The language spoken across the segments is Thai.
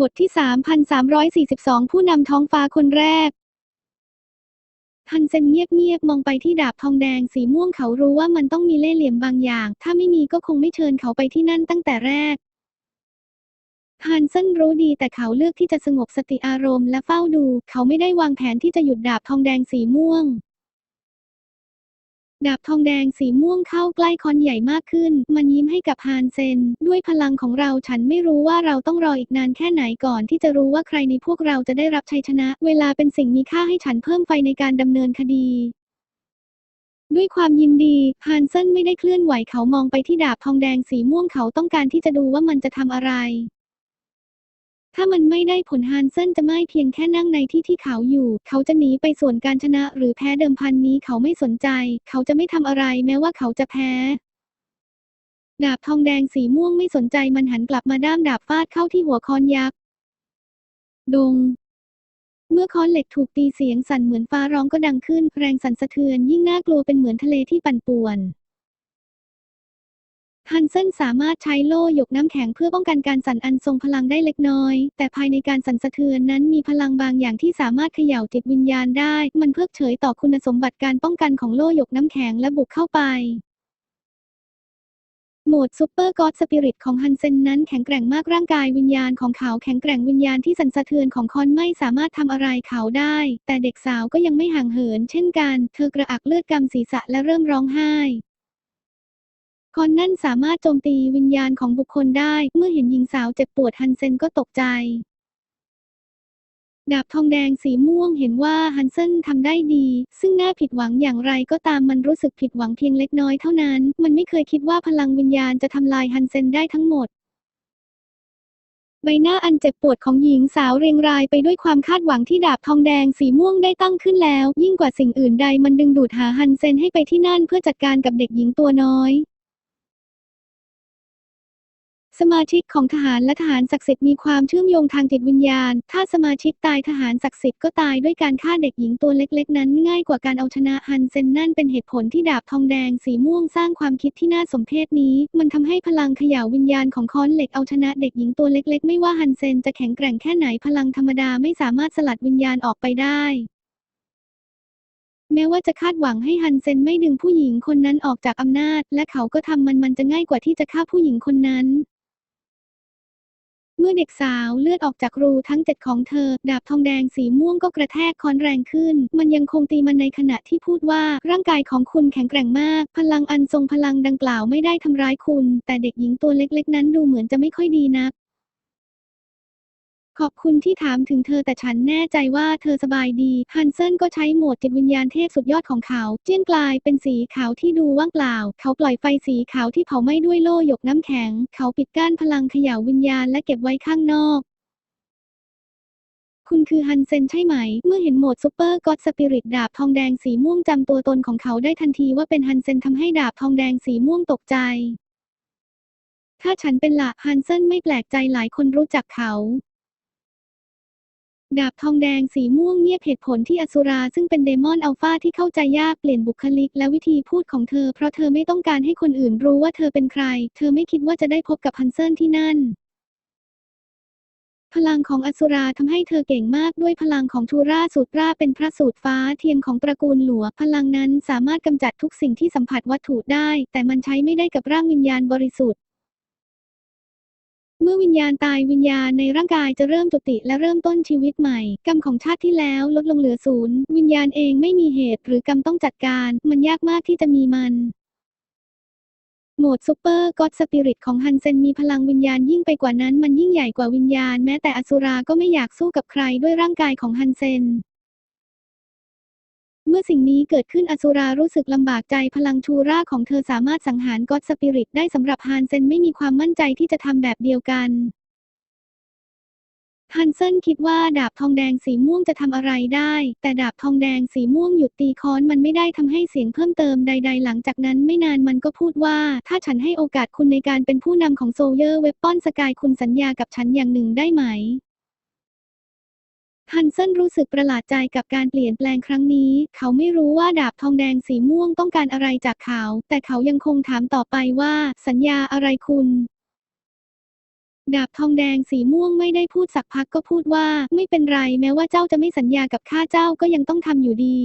บทที่ 3,342 ผู้นำท้องฟ้าคนแรก ฮันเซนเงียบๆ มองไปที่ดาบทองแดงสีม่วงเขารู้ว่ามันต้องมีเล่ห์เหลี่ยมบางอย่าง ถ้าไม่มีก็คงไม่เชิญเขาไปที่นั่นตั้งแต่แรก ฮันเซนรู้ดีแต่เขาเลือกที่จะสงบสติอารมณ์และเฝ้าดู เขาไม่ได้วางแผนที่จะหยุดดาบทองแดงสีม่วง ดาบทองแดงสีม่วงเข้าใกล้คอนใหญ่มากขึ้น มันยิ้มให้กับฮานเซน ด้วยพลังของเราฉันไม่รู้ว่าเราต้องรออีกนานแค่ไหนก่อนที่จะรู้ว่าใครในพวกเราจะได้รับชัยชนะ เวลาเป็นสิ่งมีค่าให้ฉันเพิ่มไฟในการดำเนินคดีด้วยความยินดีฮานเซนไม่ได้เคลื่อนไหวเขามองไปที่ดาบทองแดงสีม่วงเขาต้องการที่จะดูว่ามันจะทำอะไร ถ้ามันไม่ได้ผลฮานเซนจะไม่เพียงแค่นั่งในที่ที่เขาอยู่ เขาจะหนีไปส่วนการชนะหรือแพ้เดิมพันนี้เขาไม่สนใจ เขาจะไม่ทำอะไรแม้ว่าเขาจะแพ้ดาบทองแดงสีม่วงไม่สนใจมันหันกลับมาด้ามดาบฟาดเข้าที่หัวคอนยักษ์ดง เมื่อค้อนเหล็กถูกตีเสียงสั่นเหมือนฟ้าร้องก็ดังขึ้น แรงสั่นสะเทือนยิ่งน่ากลัวเป็นเหมือนทะเลที่ปั่นป่วน ฮันเซนสามารถใช้โล่หยกน้ำแข็งเพื่อป้องกันการสั่นอันทรงพลังได้เล็กน้อย แต่ภายในการสั่นสะเทือนนั้นมีพลังบางอย่างที่สามารถเขย่าจิตวิญญาณได้ มันเพิกเฉยต่อคุณสมบัติการป้องกันของโล่หยกน้ำแข็งและบุกเข้าไปโหมดซูเปอร์ก็อดสปิริตของฮันเซนนั้นแข็งแกร่งมากร่างกายวิญญาณของเขาแข็งแกร่งวิญญาณที่สั่นสะเทือนของคอนไม่สามารถทำอะไรเขาได้ แต่เด็กสาวก็ยังไม่ห่างเหิน เช่นกัน เธอกระอักเลือดกำศีรษะและเริ่มร้องไห้ คอนนั่นสามารถโจมตีวิญญาณของบุคคลได้ เมื่อเห็นหญิงสาวเจ็บปวดฮันเซนก็ตกใจ ดาบทองแดงสีม่วงเห็นว่าฮันเซนทำได้ดี ซึ่งน่าผิดหวังอย่างไรก็ตามมันรู้สึกผิดหวังเพียงเล็กน้อยเท่านั้น มันไม่เคยคิดว่าพลังวิญญาณจะทำลายฮันเซนได้ทั้งหมดใบหน้าอันเจ็บปวดของหญิงสาวเรียงรายไปด้วยความคาดหวังที่ดาบทองแดงสีม่วงได้ตั้งขึ้นแล้ว ยิ่งกว่าสิ่งอื่นใดมันดึงดูดหาฮันเซนให้ไปที่นั่นเพื่อจัดการกับเด็กหญิงตัวน้อย สมาชิกของทหารและทหารศักดิ์สิทธิ์มีความเชื่อมโยงทางจิตวิญญาณ ถ้าสมาชิกตายทหารศักดิ์สิทธิ์ก็ตายด้วยการฆ่าเด็กหญิงตัวเล็กๆ นั้นง่ายกว่าการเอาชนะฮันเซนนั่นเป็นเหตุผลที่ดาบทองแดงสีม่วงสร้างความคิดที่น่าสมเพชนี้ มันทำให้พลังเขย่าวิญญาณของค้อนเหล็กเอาชนะเด็กหญิงตัวเล็ก ๆ ไม่ว่าฮันเซนจะแข็งแกร่งแค่ไหนพลังธรรมดาไม่สามารถสลัดวิญญาณออกไปได้แม้ว่าจะคาดหวังให้ฮันเซนไม่ดึงผู้หญิงคนนั้นออกจากอำนาจ และเขาก็ทำมันมันจะง่ายกว่าที่จะฆ่าผู้หญิงคนนั้น เมื่อเด็กสาวเลือดออกจากรูทั้งเจ็ดของเธอ ดาบทองแดงสีม่วงก็กระแทกค้อนแรงขึ้น มันยังคงตีมันในขณะที่พูดว่า ร่างกายของคุณแข็งแกร่งมาก พลังอันทรงพลังดังกล่าวไม่ได้ทำร้ายคุณ แต่เด็กหญิงตัวเล็กๆ นั้นดูเหมือนจะไม่ค่อยดีนัก ขอบคุณที่ถามถึงเธอแต่ฉันแน่ใจว่าเธอสบายดี ฮันเซนก็ใช้โหมดจิตวิญญาณเทพสุดยอดของเขา เจี้ยนกลายเป็นสีขาวที่ดูว่างเปล่า เขาปล่อยไฟสีขาวที่เผาไหม้ด้วยโล่หยกน้ำแข็ง เขาปิดกั้นพลังเขย่าวิญญาณและเก็บไว้ข้างนอกคุณคือฮันเซนใช่ไหม เมื่อเห็นโหมดซูเปอร์ก็อดสปิริตดาบทองแดงสีม่วงจำตัวตนของเขาได้ทันทีว่าเป็นฮันเซนทำให้ดาบทองแดงสีม่วงตกใจ ถ้าฉันเป็นละฮันเซนไม่แปลกใจหลายคนรู้จักเขา ดาบทองแดงสีม่วงเงียบเหตุผลที่อสุราซึ่งเป็นเดมอนอัลฟาที่เข้าใจยากเปลี่ยนบุคลิกและวิธีพูดของเธอ เพราะเธอไม่ต้องการให้คนอื่นรู้ว่าเธอเป็นใคร เธอไม่คิดว่าจะได้พบกับฮันเซนที่นั่น พลังของอสุราทำให้เธอเก่งมากด้วยพลังของทูราสูตราเป็นพระสูตรฟ้าเทียมของตระกูลหลัว พลังนั้นสามารถกำจัดทุกสิ่งที่สัมผัสวัตถุได้ แต่มันใช้ไม่ได้กับร่างวิญญาณบริสุทธิ์ เมื่อวิญญาณตายวิญญาณในร่างกายจะเริ่มจุติและเริ่มต้นชีวิตใหม่ กรรมของชาติที่แล้วลดลงเหลือศูนย์วิญญาณเองไม่มีเหตุหรือกรรมต้องจัดการ มันยากมากที่จะมีมันโหมดซูเปอร์ก็อดสปิริตของฮันเซนมีพลังวิญญาณยิ่งไปกว่านั้นมันยิ่งใหญ่กว่าวิญญาณ แม้แต่อสุราก็ไม่อยากสู้กับใครด้วยร่างกายของฮันเซน เมื่อสิ่งนี้เกิดขึ้นอสุรารู้สึกลำบากใจพลังชูราของเธอสามารถสังหารก็อดสปิริตได้สำหรับฮันเซนไม่มีความมั่นใจที่จะทำแบบเดียวกันฮันเซนคิดว่าดาบทองแดงสีม่วงจะทำอะไรได้ แต่ดาบทองแดงสีม่วงหยุดตีค้อนมันไม่ได้ทำให้เสียงเพิ่มเติมใด ๆ หลังจากนั้นไม่นานมันก็พูดว่า ถ้าฉันให้โอกาสคุณในการเป็นผู้นำของโซเยอร์เวปปอนสกายคุณสัญญากับฉันอย่างหนึ่งได้ไหม ฮันเซนรู้สึกประหลาดใจกับการเปลี่ยนแปลงครั้งนี้ เขาไม่รู้ว่าดาบทองแดงสีม่วงต้องการอะไรจากเขา แต่เขายังคงถามต่อไปว่า สัญญาอะไรคุณ ดาบทองแดงสีม่วงไม่ได้พูดสักพักก็พูดว่า ไม่เป็นไรแม้ว่าเจ้าจะไม่สัญญากับข้าเจ้าก็ยังต้องทำอยู่ดี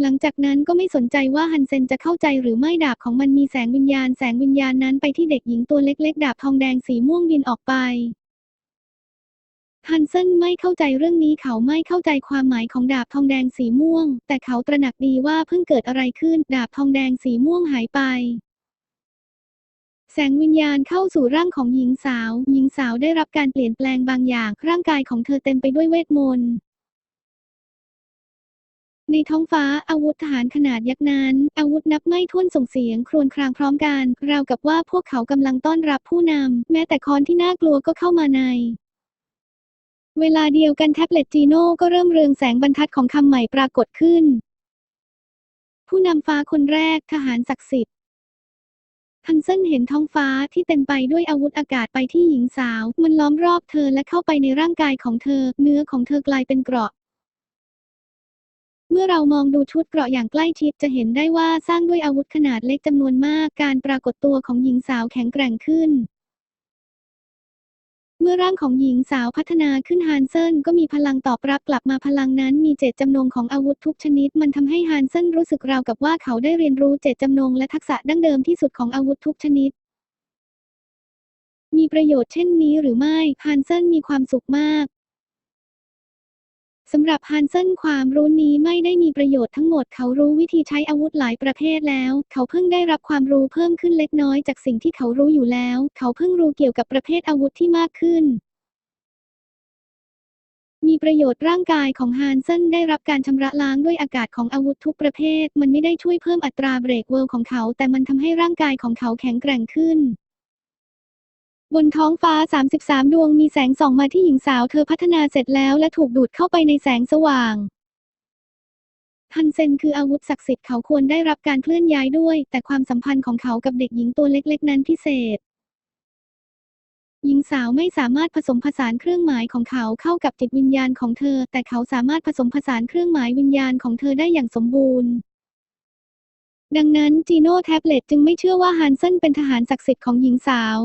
หลังจากนั้นก็ไม่สนใจว่าฮันเซนจะเข้าใจหรือไม่ดาบของมันมีแสงวิญญาณ แสงวิญญาณนั้นไปที่เด็กหญิงตัวเล็กๆ ดาบทองแดงสีม่วงบินออกไป ฮันเซนไม่เข้าใจเรื่องนี้เขาไม่เข้าใจความหมายของดาบทองแดงสีม่วง แต่เขาตระหนักดีว่าเพิ่งเกิดอะไรขึ้น ดาบทองแดงสีม่วงหายไป แสงวิญญาณเข้าสู่ร่างของหญิงสาว หญิงสาวได้รับการเปลี่ยนแปลงบางอย่าง ร่างกายของเธอเต็มไปด้วยเวทมนต์ในท้องฟ้าอาวุธทหารขนาดยักษ์นั้น อาวุธนับไม่ถ้วนส่งเสียงครวญครางพร้อมกัน ราวกับว่าพวกเขากำลังต้อนรับผู้นำแม้แต่คอนที่น่ากลัวก็เข้ามาใน เวลาเดียวกันแท็บเล็ตจีโน่ก็เริ่มเรืองแสงบรรทัดของคำใหม่ปรากฏขึ้น ผู้นำฟ้าคนแรกทหารศักดิ์สิทธิ์ฮันเซนเห็นท้องฟ้าที่เต็มไปด้วยอาวุธอากาศไปที่หญิงสาว มันล้อมรอบเธอและเข้าไปในร่างกายของเธอ เนื้อของเธอกลายเป็นเกราะ เมื่อเรามองดูชุดเกราะอย่างใกล้ชิดจะเห็นได้ว่าสร้างด้วยอาวุธขนาดเล็กจำนวนมาก การปรากฏตัวของหญิงสาวแข็งแกร่งขึ้น เมื่อร่างของหญิงสาวพัฒนาขึ้นฮานเซนก็มีพลังตอบรับกลับมาพลังนั้นมีเจตจำนงของอาวุธทุกชนิด มันทำให้ฮานเซนรู้สึกราวกับว่าเขาได้เรียนรู้เจตจำนงและทักษะดั้งเดิมที่สุดของอาวุธทุกชนิด มีประโยชน์เช่นนี้หรือไม่ฮานเซนมีความสุขมาก สำหรับฮันเซนความรู้นี้ไม่ได้มีประโยชน์ทั้งหมดเขารู้วิธีใช้อาวุธหลายประเภทแล้ว เขาเพิ่งได้รับความรู้เพิ่มขึ้นเล็กน้อยจากสิ่งที่เขารู้อยู่แล้ว เขาเพิ่งรู้เกี่ยวกับประเภทอาวุธที่มากขึ้น มีประโยชน์ร่างกายของฮันเซนได้รับการชำระล้างด้วยอากาศของอาวุธทุกประเภท มันไม่ได้ช่วยเพิ่มอัตราเบรกเวิลของเขา แต่มันทำให้ร่างกายของเขาแข็งแกร่งขึ้น บนท้องฟ้า 33 ดวงมีแสงส่องมาที่หญิงสาวเธอพัฒนาเสร็จแล้วและถูกดูดเข้าไปในแสงสว่าง ฮันเซนคืออาวุธศักดิ์สิทธิ์เขาควรได้รับการเคลื่อนย้ายด้วย แต่ความสัมพันธ์ของเขากับเด็กหญิงตัวเล็กๆ นั้นพิเศษ หญิงสาวไม่สามารถผสมผสานเครื่องหมายของเขาเข้ากับจิตวิญญาณของเธอ แต่เขาสามารถผสมผสานเครื่องหมายวิญญาณของเธอได้อย่างสมบูรณ์ดังนั้นจีโน่แท็บเล็ตจึงไม่เชื่อว่าฮันเซนเป็นทหารศักดิ์สิทธิ์ของหญิงสาว